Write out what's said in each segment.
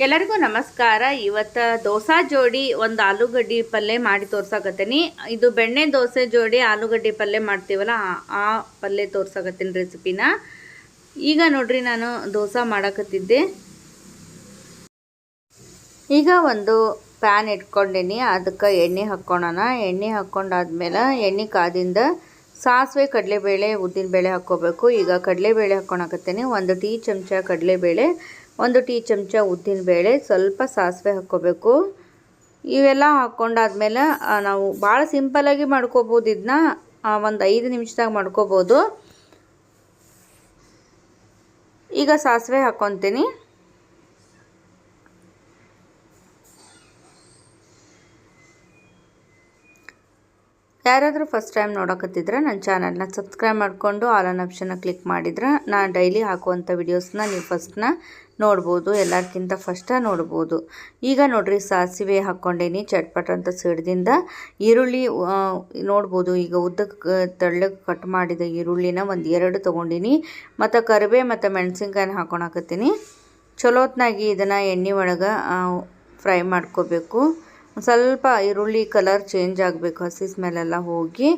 ಎಲ್ಲರಿಗೂ ನಮಸ್ಕಾರ. ಇವತ್ತು ದೋಸಾ ಜೋಡಿ ಒಂದು ಆಲೂಗಡ್ಡಿ ಪಲ್ಯ ಮಾಡಿ ತೋರ್ಸಾಕತ್ತೀನಿ. ಇದು ಬೆಣ್ಣೆ ದೋಸೆ ಜೋಡಿ ಆಲೂಗಡ್ಡಿ ಪಲ್ಯ ಮಾಡ್ತೀವಲ್ಲ, ಆ- ಪಲ್ಯ ತೋರ್ಸಕತ್ತೀನಿ ರೆಸಿಪಿನ. ಈಗ ನೋಡ್ರಿ ನಾನು ದೋಸೆ ಮಾಡಕತ್ತಿದ್ದೆ. ಈಗ ಒಂದು ಪ್ಯಾನ್ ಇಟ್ಕೊಂಡೀನಿ, ಅದಕ್ಕೆ ಎಣ್ಣೆ ಹಾಕ್ಕೊಳೋಣ. ಎಣ್ಣೆ ಹಾಕ್ಕೊಂಡಾದ್ಮೇಲೆ ಎಣ್ಣೆ ಕಾದಿಂದ ಸಾಸಿವೆ, ಕಡಲೆಬೇಳೆ, ಉದ್ದಿನಬೇಳೆ ಹಾಕ್ಕೋಬೇಕು. ಈಗ ಕಡಲೆಬೇಳೆ ಹಾಕ್ಕೊಳಕತ್ತೀನಿ. ಒಂದು ಟೀ ಚಮಚ ಕಡಲೆಬೇಳೆ ಒಂದು ಟೀ ಚಮಚ ಉದ್ದಿನ ಬೇಳೆ, ಸ್ವಲ್ಪ ಸಾಸಿವೆ ಹಾಕ್ಕೋಬೇಕು. ಇವೆಲ್ಲ ಹಾಕ್ಕೊಂಡಾದ್ಮೇಲೆ ನಾವು ಭಾಳ ಸಿಂಪಲ್ಲಾಗಿ ಮಾಡ್ಕೋಬೋದು ಇದನ್ನ ಒಂದು ಐದು ನಿಮಿಷದಾಗ ಮಾಡ್ಕೋಬೋದು. ಈಗ ಸಾಸಿವೆ ಹಾಕ್ಕೊತೀನಿ. ಯಾರಾದರೂ ಫಸ್ಟ್ ಟೈಮ್ ನೋಡಕತ್ತಿದ್ರೆ ನನ್ನ ಚಾನಲ್ನ ಸಬ್ಸ್ಕ್ರೈಬ್ ಮಾಡಿಕೊಂಡು ಆಲ್ ಆನ್ ಆಪ್ಷನ್ನ ಕ್ಲಿಕ್ ಮಾಡಿದ್ರೆ ನಾನು ಡೈಲಿ ಹಾಕುವಂಥ ವಿಡಿಯೋಸ್ನ ನೀವು ಫಸ್ಟ್ನ ನೋಡ್ಬೋದು ಎಲ್ಲಕ್ಕಿಂತ ಫಸ್ಟ ನೋಡ್ಬೋದು. ಈಗ ನೋಡ್ರಿ, ಸಾಸಿವೆ ಹಾಕ್ಕೊಂಡೇನಿ, ಚಟ್ಪಟ್ ಅಂತ ಸಿಡ್ದಿಂದ ಈರುಳ್ಳಿ ನೋಡ್ಬೋದು. ಈಗ ಉದ್ದಕ್ಕೆ ತೆಳ್ಳಗೆ ಕಟ್ ಮಾಡಿದ ಈರುಳ್ಳಿನ ಒಂದು ಎರಡು ತೊಗೊಂಡಿನಿ. ಮತ್ತು ಕರಿಬೇವು ಮತ್ತು ಮೆಣಸಿನ್ಕಾಯಿನ ಹಾಕ್ಕೊಳಕತ್ತೀನಿ ಚಲೋತ್ನಾಗಿ ಇದನ್ನು ಎಣ್ಣೆ ಒಳಗೆ ಫ್ರೈ ಮಾಡ್ಕೋಬೇಕು. ಸ್ವಲ್ಪ ಈರುಳ್ಳಿ ಕಲರ್ ಚೇಂಜ್ ಆಗಬೇಕು, ಹಸಿ ಸ್ಮೆಲ್ಲೆಲ್ಲ ಹೋಗಿ.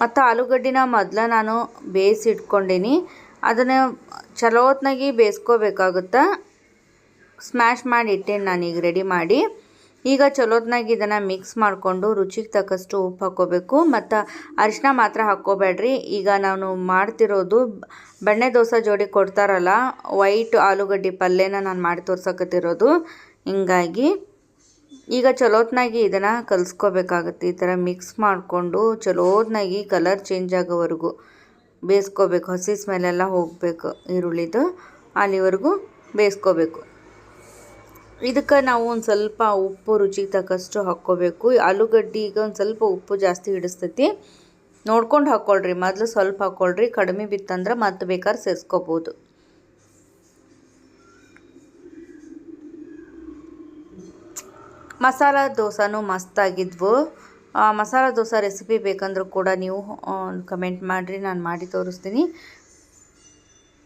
ಮತ್ತು ಆಲೂಗಡ್ಡಿನ ಮೊದಲ ನಾನು ಬೇಯಿಸಿ ಇಟ್ಕೊಂಡೀನಿ ಅದನ್ನು ಚಲೋತ್ನಾಗಿ ಬೇಯಿಸ್ಕೋಬೇಕಾಗುತ್ತಾ? ಸ್ಮ್ಯಾಶ್ ಮಾಡಿ ಇಟ್ಟೇನಿ ನಾನೀಗ ರೆಡಿ ಮಾಡಿ. ಈಗ ಚಲೋತ್ನಾಗಿ ಇದನ್ನು ಮಿಕ್ಸ್ ಮಾಡಿಕೊಂಡು ರುಚಿಗೆ ತಕ್ಕಷ್ಟು ಉಪ್ಪು ಹಾಕ್ಕೋಬೇಕು. ಮತ್ತು ಅರಿಶಿನ ಮಾತ್ರ ಹಾಕ್ಕೋಬೇಡ್ರಿ ಈಗ ನಾನು ಮಾಡ್ತಿರೋದು ಬೆಣ್ಣೆ ದೋಸೆ ಜೋಡಿ ಕೊಡ್ತಾರಲ್ಲ ವೈಟ್ ಆಲೂಗಡ್ಡೆ ಪಲ್ಯನ ನಾನು ಮಾಡಿ ತೋರ್ಸಕತ್ತಿರೋದು. ಹಿಂಗಾಗಿ ಈಗ ಚಲೋತ್ನಾಗಿ ಇದನ್ನು ಕಲಿಸ್ಕೋಬೇಕಾಗುತ್ತೆ. ಈ ಥರ ಮಿಕ್ಸ್ ಮಾಡಿಕೊಂಡು ಚಲೋತ್ನಾಗಿ ಕಲರ್ ಚೇಂಜ್ ಆಗೋವರೆಗೂ. ಬೇಯಿಸ್ಕೋಬೇಕು. ಹಸಿ ಮೇಲೆಲ್ಲ ಹೋಗಬೇಕು ಈರುಳ್ಳಿದು, ಅಲ್ಲಿವರೆಗೂ ಬೇಯಿಸ್ಕೋಬೇಕು. ಇದಕ್ಕೆ ನಾವು ಒಂದು ಸ್ವಲ್ಪ ಉಪ್ಪು ರುಚಿಗೆ ತಕ್ಕಷ್ಟು ಹಾಕ್ಕೋಬೇಕು. ಆಲೂಗಡ್ಡಿಗೆ ಒಂದು ಸ್ವಲ್ಪ ಉಪ್ಪು ಜಾಸ್ತಿ ಹಿಡಿಸ್ತೈತಿ. ನೋಡ್ಕೊಂಡು ಹಾಕ್ಕೊಳ್ರಿ. ಮೊದಲು ಸ್ವಲ್ಪ ಹಾಕ್ಕೊಳ್ರಿ. ಕಡಿಮೆ ಬಿತ್ತಂದ್ರೆ ಮತ್ತೆ ಬೇಕಾದ್ರೆ ಸೇರಿಸ್ಕೋಬೋದು. ಮಸಾಲ ದೋಸೆನೂ ಮಸ್ತಾಗಿದ್ವು. ಮಸಾಲ ದೋಸೆ ರೆಸಿಪಿ ಬೇಕಂದ್ರೂ ಕೂಡ ನೀವು ಕಮೆಂಟ್ ಮಾಡಿರಿ, ನಾನು ಮಾಡಿ ತೋರಿಸ್ತೀನಿ.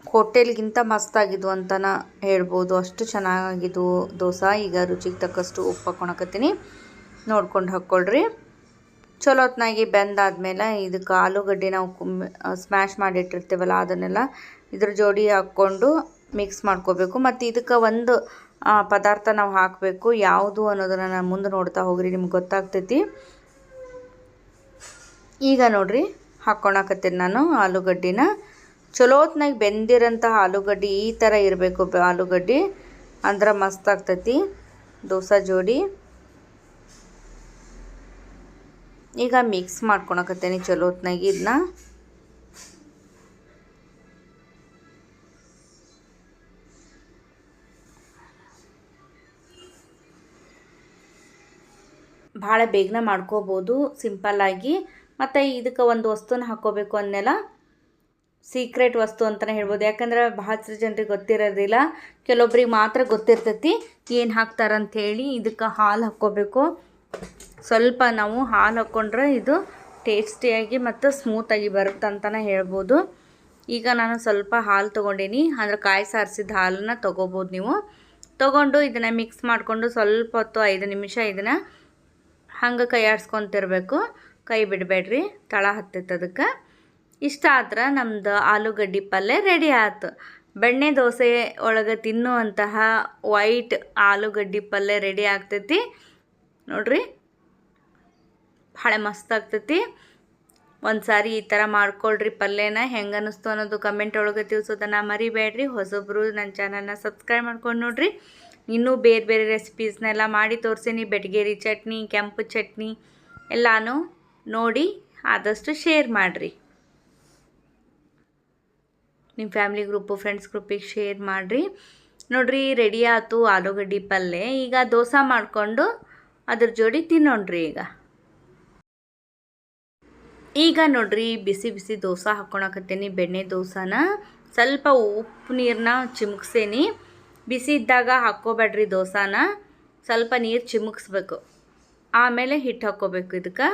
ಹೋಟೆಲ್ಗಿಂತ ಮಸ್ತಾಗಿದ್ವು ಅಂತನ ಹೇಳ್ಬೋದು. ಅಷ್ಟು ಚೆನ್ನಾಗಿದ್ವು ದೋಸೆ. ಈಗ ರುಚಿಗೆ ತಕ್ಕಷ್ಟು ಉಪ್ಪು ಹಾಕ್ಕೊಳಕತ್ತೀನಿ ನೋಡ್ಕೊಂಡು ಹಾಕ್ಕೊಳ್ರಿ ಚಲೋ ಹೊತ್ನಾಗಿ ಬೆಂದಾದ್ಮೇಲೆ ಇದಕ್ಕೆ ಆಲೂಗಡ್ಡೆ ನಾವು ಸ್ಮ್ಯಾಶ್ ಮಾಡಿಟ್ಟಿರ್ತೀವಲ್ಲ ಅದನ್ನೆಲ್ಲ ಇದ್ರ ಜೋಡಿ ಹಾಕ್ಕೊಂಡು ಮಿಕ್ಸ್ ಮಾಡ್ಕೋಬೇಕು. ಮತ್ತು ಇದಕ್ಕೆ ಒಂದು ಪದಾರ್ಥ ನಾವು ಹಾಕಬೇಕು. ಯಾವುದು ಅನ್ನೋದನ್ನು ನಾನು ಮುಂದೆ ನೋಡ್ತಾ ಹೋಗ್ರಿ, ನಿಮ್ಗೆ ಗೊತ್ತಾಗ್ತೈತಿ. ಈಗ ನೋಡ್ರಿ ಹಾಕ್ಕೊಳಕತ್ತೀನಿ ನಾನು ಆಲೂಗಡ್ಡಿನ. ಚಲೋತ್ನಾಗ ಬೆಂದಿರೋಂಥ ಆಲೂಗಡ್ಡಿ ಈ ಥರ ಇರಬೇಕು ಆಲೂಗಡ್ಡಿ. ಅಂದ್ರೆ ಮಸ್ತ್ ಆಗ್ತೈತಿ. ದೋಸೆ ಜೋಡಿ. ಈಗ ಮಿಕ್ಸ್ ಮಾಡ್ಕೊಳಕತ್ತೀನಿ ಚಲೋತ್ನಾಗಿ ಇದನ್ನ ಭಾಳ ಬೇಗನೆ ಮಾಡ್ಕೋಬೋದು ಸಿಂಪಲ್ಲಾಗಿ ಮತ್ತು ಇದಕ್ಕೆ ಒಂದು ವಸ್ತುನ ಹಾಕ್ಕೋಬೇಕು ಅನ್ನೆಲ್ಲ ಸೀಕ್ರೆಟ್ ವಸ್ತು ಅಂತಲೇ ಹೇಳ್ಬೋದು. ಯಾಕಂದ್ರೆ ಬಹಳಷ್ಟು ಜನರಿಗೆ ಗೊತ್ತಿರೋದಿಲ್ಲ. ಕೆಲವೊಬ್ರಿಗೆ ಮಾತ್ರ ಗೊತ್ತಿರ್ತೈತಿ ಏನು ಹಾಕ್ತಾರಂಥೇಳಿ ಇದಕ್ಕೆ ಹಾಲು ಹಾಕ್ಕೋಬೇಕು ಸ್ವಲ್ಪ ನಾವು ಹಾಲು ಹಾಕ್ಕೊಂಡ್ರೆ ಇದು ಟೇಸ್ಟಿಯಾಗಿ ಮತ್ತು ಸ್ಮೂತಾಗಿ ಬರುತ್ತೆ ಅಂತಲೇ ಹೇಳ್ಬೋದು. ಈಗ ನಾನು ಸ್ವಲ್ಪ ಹಾಲು ತೊಗೊಂಡೀನಿ. ಅಂದ್ರೆ ಕಾಯಿ ಸಾರಿಸಿದ ಹಾಲನ್ನ ತೊಗೋಬೋದು ನೀವು. ತೊಗೊಂಡು ಇದನ್ನು ಮಿಕ್ಸ್ ಮಾಡಿಕೊಂಡು ಸ್ವಲ್ಪ ಹೊತ್ತು ಐದು ನಿಮಿಷ ಇದನ್ನು ಹಂಗೆ ಕೈ ಆಡ್ಸ್ಕೊತಿರ್ಬೇಕು ಕೈ ಬಿಡಬೇಡ್ರಿ, ತಳ ಹತ್ತೈತೆ ಅದಕ್ಕೆ ಇಷ್ಟ ಆದ್ರೆ ನಮ್ದು ಆಲೂಗಡ್ಡೆ ಪಲ್ಯ ರೆಡಿ ಆಯ್ತು ಬೆಣ್ಣೆ ದೋಸೆ ಒಳಗೆ ತಿನ್ನುವಂತಹ ವೈಟ್ ಆಲೂಗಡ್ಡೆ ಪಲ್ಯ ರೆಡಿ ಆಗ್ತೈತಿ. ನೋಡ್ರಿ, ಭಾಳ ಮಸ್ತ್ ಆಗ್ತೈತಿ. ಒಂದು ಸಾರಿ ಈ ಥರ ಮಾಡ್ಕೊಳ್ರಿ ಪಲ್ಯನ ಹೆಂಗೆ ಅನ್ನಿಸ್ತು ಅನ್ನೋದು ಕಮೆಂಟ್ ಒಳಗೆ ತಿಳಿಸೋದನ್ನು ಮರಿಬೇಡ್ರಿ. ಹೊಸೊಬ್ಬರು ನನ್ನ ಚಾನಲ್ನ ಸಬ್ಸ್ಕ್ರೈಬ್ ಮಾಡ್ಕೊಂಡು ನೋಡ್ರಿ. ಇನ್ನೂ ಬೇರೆ ಬೇರೆ ರೆಸಿಪೀಸ್ನೆಲ್ಲ ಮಾಡಿ ತೋರಿಸಿನಿ. ಬೆಟಗೇರಿ ಚಟ್ನಿ, ಕೆಂಪು ಚಟ್ನಿ, ಎಲ್ಲನೂ ನೋಡಿ ಆದಷ್ಟು ಶೇರ್ ಮಾಡಿರಿ. ನಿಮ್ಮ ಫ್ಯಾಮಿಲಿ ಗ್ರೂಪು, ಫ್ರೆಂಡ್ಸ್ ಗ್ರೂಪಿಗೆ ಶೇರ್ ಮಾಡಿರಿ. ನೋಡ್ರಿ, ರೆಡಿ ಆಯ್ತು ಆಲೂಗಡ್ಡೆ ಪಲ್ಯ ಈಗ ದೋಸೆ ಮಾಡಿಕೊಂಡು ಅದ್ರ ಜೋಡಿ ತಿನ್ನೋಣ್ರಿ ಈಗ. ಈಗ ನೋಡ್ರಿ, ಬಿಸಿ ಬಿಸಿ ದೋಸೆ ಹಾಕ್ಕೊಳಕತ್ತೀನಿ ಬೆಣ್ಣೆ ದೋಸೆನ. ಸ್ವಲ್ಪ ಉಪ್ಪು ನೀರನ್ನ ಚಿಮುಕ್ಸೇನಿ. ಬಿಸಿ ಇದ್ದಾಗ ಹಾಕ್ಕೋಬೇಡ್ರಿ ದೋಸಾನ. ಸ್ವಲ್ಪ ನೀರು ಚಿಮುಕ್ಸ್ಬೇಕು. ಆಮೇಲೆ ಹಿಟ್ಟು ಹಾಕ್ಕೋಬೇಕು ಇದಕ್ಕೆ.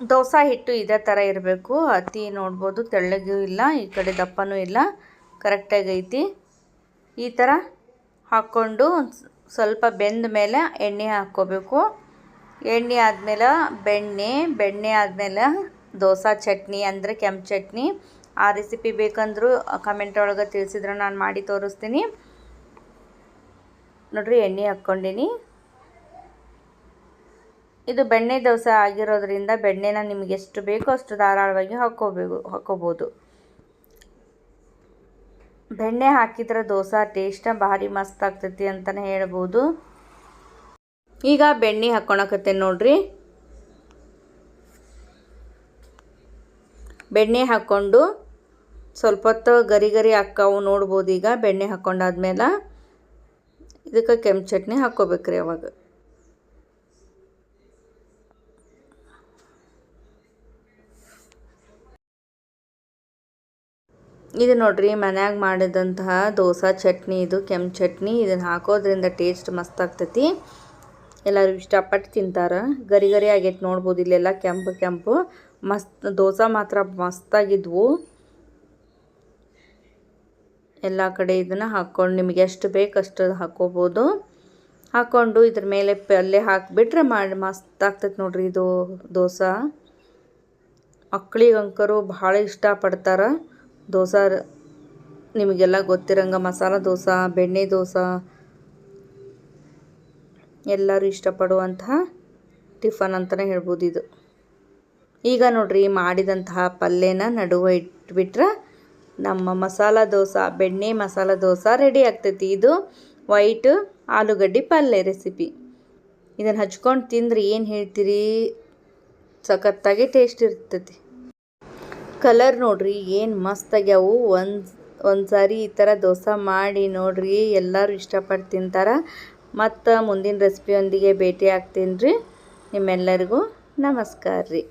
ದೋಸೆ ಹಿಟ್ಟು ಇದೇ ಥರ ಇರಬೇಕು. ಅತಿ ನೋಡ್ಬೋದು ತೆಳ್ಳಗೂ ಇಲ್ಲ, ಈ ಕಡೆ ದಪ್ಪನೂ ಇಲ್ಲ, ಕರೆಕ್ಟಾಗಿ ಐತಿ. ಈ ಥರ ಹಾಕ್ಕೊಂಡು ಸ್ವಲ್ಪ ಬೆಂದ ಮೇಲೆ ಎಣ್ಣೆ ಹಾಕ್ಕೋಬೇಕು. ಎಣ್ಣೆ ಆದಮೇಲೆ ಬೆಣ್ಣೆ ಬೆಣ್ಣೆ ಆದಮೇಲೆ ದೋಸೆ ಚಟ್ನಿ ಅಂದರೆ ಕೆಂಪು ಚಟ್ನಿ. ಆ ರೆಸಿಪಿ ಬೇಕಂದರೂ ಕಮೆಂಟ್ ಒಳಗೆ ತಿಳಿಸಿದ್ರೆ ನಾನು ಮಾಡಿ ತೋರಿಸ್ತೀನಿ. ನೋಡ್ರಿ, ಎಣ್ಣೆ ಹಾಕ್ಕೊಂಡೀನಿ. ಇದು ಬೆಣ್ಣೆ ದೋಸೆ ಆಗಿರೋದ್ರಿಂದ ಬೆಣ್ಣೆನ ನಿಮಗೆ ಎಷ್ಟು ಬೇಕೋ ಅಷ್ಟು ಧಾರಾಳವಾಗಿ ಹಾಕ್ಕೋಬೇಕು ಹಾಕ್ಕೋಬೋದು ಬೆಣ್ಣೆ ಹಾಕಿದ್ರೆ ದೋಸೆ ಟೇಸ್ಟ್ ಭಾರಿ ಮಸ್ತ್ ಆಗ್ತೈತಿ ಅಂತಲೇ ಹೇಳ್ಬೋದು. ಈಗ ಬೆಣ್ಣೆ ಹಾಕ್ಕೊಳಕತ್ತೆ ನೋಡ್ರಿ. ಬೆಣ್ಣೆ ಹಾಕ್ಕೊಂಡು ಸ್ವಲ್ಪ ಹೊತ್ತು ಗರಿ ಗರಿ ಹಾಕ್ಕಾವು ನೋಡ್ಬೋದು ಈಗ, ಬೆಣ್ಣೆ ಹಾಕ್ಕೊಂಡಾದ್ಮೇಲೆ ಇದಕ್ಕೆ ಕೆಂಪು ಚಟ್ನಿ ಹಾಕ್ಕೋಬೇಕ್ರಿ ಅವಾಗ. ಇದು ನೋಡ್ರಿ ಮನ್ಯಾಗ ಮಾಡಿದಂತಹ ದೋಸೆ ಚಟ್ನಿ ಇದು, ಕೆಂಪು ಚಟ್ನಿ. ಇದನ್ನು ಹಾಕೋದ್ರಿಂದ ಟೇಸ್ಟ್ ಮಸ್ತ್ ಆಗ್ತೈತಿ. ಎಲ್ಲರೂ ಇಷ್ಟಪಟ್ಟು ತಿಂತಾರೆ. ಗರಿ ಗರಿ ಆಗೈತೆ ನೋಡ್ಬೋದು ಇಲ್ಲೆಲ್ಲ ಕೆಂಪು ಕೆಂಪು. ಮಸ್ತ್ ದೋಸೆ ಮಾತ್ರ ಮಸ್ತಾಗಿದ್ವು ಎಲ್ಲ ಕಡೆ ಇದನ್ನು ಹಾಕ್ಕೊಂಡು ನಿಮಗೆ ಎಷ್ಟು ಬೇಕು ಅಷ್ಟು ಹಾಕ್ಕೋಬೋದು ಹಾಕ್ಕೊಂಡು ಇದ್ರ ಮೇಲೆ ಪಲ್ಯ ಹಾಕಿಬಿಟ್ರೆ ಮಾಡಿ ಮಸ್ತ್ ಆಗ್ತೈತೆ ನೋಡ್ರಿ ಇದು ದೋಸೆ. ಮಕ್ಕಳಿಗಂಕರು ಭಾಳ ಇಷ್ಟಪಡ್ತಾರೆ. ದೋಸೆ ನಿಮಗೆಲ್ಲ ಗೊತ್ತಿರಂಗ ಮಸಾಲ ದೋಸೆ, ಬೆಣ್ಣೆ ದೋಸೆ, ಎಲ್ಲರೂ ಇಷ್ಟಪಡುವಂತಹ ಟಿಫನ್ ಅಂತಲೇ ಹೇಳ್ಬೋದು ಇದು. ಈಗ ನೋಡ್ರಿ ಮಾಡಿದಂತಹ ಪಲ್ಯನ ನಡುವೆ ಇಟ್ಬಿಟ್ರೆ ನಮ್ಮ ಮಸಾಲ ದೋಸೆ, ಬೆಣ್ಣೆ ಮಸಾಲ ದೋಸೆ ರೆಡಿ ಆಗ್ತೈತಿ. ಇದು ವೈಟ್ ಆಲೂಗಡ್ಡೆ ಪಲ್ಯ ರೆಸಿಪಿ ಇದನ್ನು ಹಚ್ಕೊಂಡು ತಿಂದ್ರೆ ಏನು ಹೇಳ್ತೀರಿ? ಸಖತ್ತಾಗಿ ಟೇಸ್ಟ್ ಇರ್ತೈತಿ. ಕಲರ್ ನೋಡ್ರಿ, ಏನು ಮಸ್ತ್ ಆಗ್ಯಾವು. ಒಂದು ಒಂದು ಸಾರಿ ಈ ಥರ ದೋಸೆ ಮಾಡಿ ನೋಡ್ರಿ, ಎಲ್ಲರೂ ಇಷ್ಟಪಟ್ಟು ತಿಂತಾರೆ. ಮತ್ತು ಮುಂದಿನ ರೆಸಿಪಿಯೊಂದಿಗೆ ಭೇಟಿ ಆಗ್ತೀನಿ ರೀ ನಿಮ್ಮೆಲ್ಲರಿಗೂ ನಮಸ್ಕಾರ ರೀ